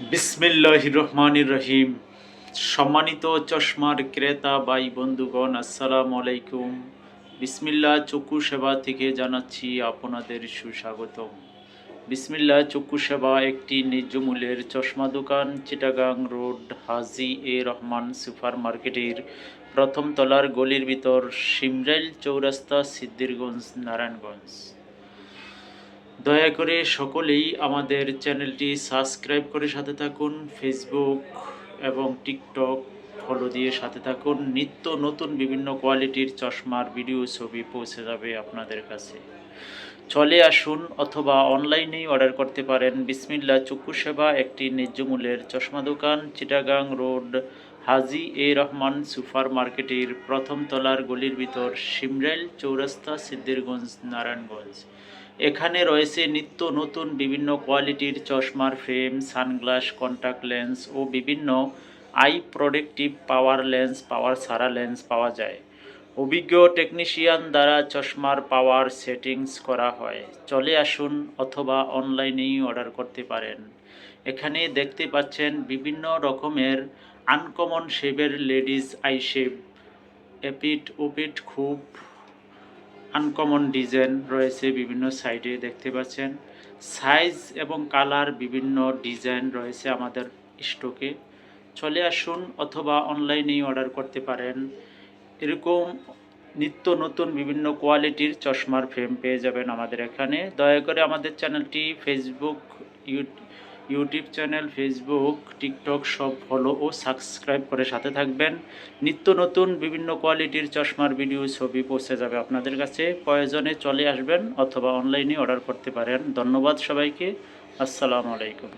বিসমিল্লাহ রহমানির রহিম সম্মানিত চশমার ক্রেতা বাই বন্ধুগণ, আসসালামু আলাইকুম। বিসমিল্লাহ চক্ষু সেবা থেকে জানাচ্ছি আপনাদের সুস্বাগতম। বিসমিল্লাহ চক্ষু সেবা একটি ন্যায্য মূল্যের চশমা দোকান, Chittagong road, Haji A Rahman super মার্কেটের প্রথম তলার গলির ভিতর সিমরাইল চৌরাস্তা সিদ্দিরগঞ্জ নারায়ণগঞ্জ। দয়া করে সকলেই আমাদের চ্যানেলটি সাবস্ক্রাইব করে সাথে থাকুন ফেসবুক এবং টিকটক ফলো দিয়ে সাথে থাকুন। নিত্য নতুন বিভিন্ন কোয়ালিটির চশমার ভিডিও ছবি পৌঁছে যাবে আপনাদের কাছে। চলে আসুন অথবা অনলাইনেই অর্ডার করতে পারেন। বিসমিল্লা চক্ষু সেবা, একটি ন্যায্য মূল্যের চশমা দোকান, Chittagong road, Haji A Rahman super মার্কেটের প্রথম তলার গলির ভিতর সিমরাইল চৌরাস্তা সিদ্দিরগঞ্জ নারায়ণগঞ্জ। এখানে রয়েছে নিত্য নতুন বিভিন্ন কোয়ালিটির চশমার ফ্রেম, সানগ্লাস কন্টাক্ট লেন্স ও বিভিন্ন eye protective power lens power সারা লেন্স পাওয়া যায়। অভিজ্ঞ টেকনিশিয়ান দ্বারা চশমার পাওয়ার সেটিংস করা হয়। চলে আসুন অথবা অনলাইনেই অর্ডার করতে পারেন। এখানে দেখতে পাচ্ছেন বিভিন্ন রকমের আনকমন শেপের লেডিস আই শেপ এপিট ওপিট খুব আনকমন ডিজাইন রয়েছে বিভিন্ন সাইডে দেখতে পাচ্ছেন। সাইজ এবং কালার বিভিন্ন ডিজাইন রয়েছে আমাদের স্টকে চলে আসুন অথবা অনলাইনেই অর্ডার করতে পারেন। এরকম নিত্য নতুন বিভিন্ন কোয়ালিটির চশমার ফ্রেম পেয়ে যাবেন আমাদের এখানে। দয়া করে আমাদের চ্যানেলটি Facebook you- YouTube channel Facebook TikTok সব ফলো ও সাবস্ক্রাইব করে সাথে থাকবেন। নিত্য নতুন বিভিন্ন কোয়ালিটির চশমার ভিডিও ছবি পৌঁছে যাবে আপনাদের কাছে। প্রয়োজনে চলে আসবেন অথবা অনলাইনে অর্ডার করতে পারেন। ধন্যবাদ সবাইকে। আসসালামু আলাইকুম।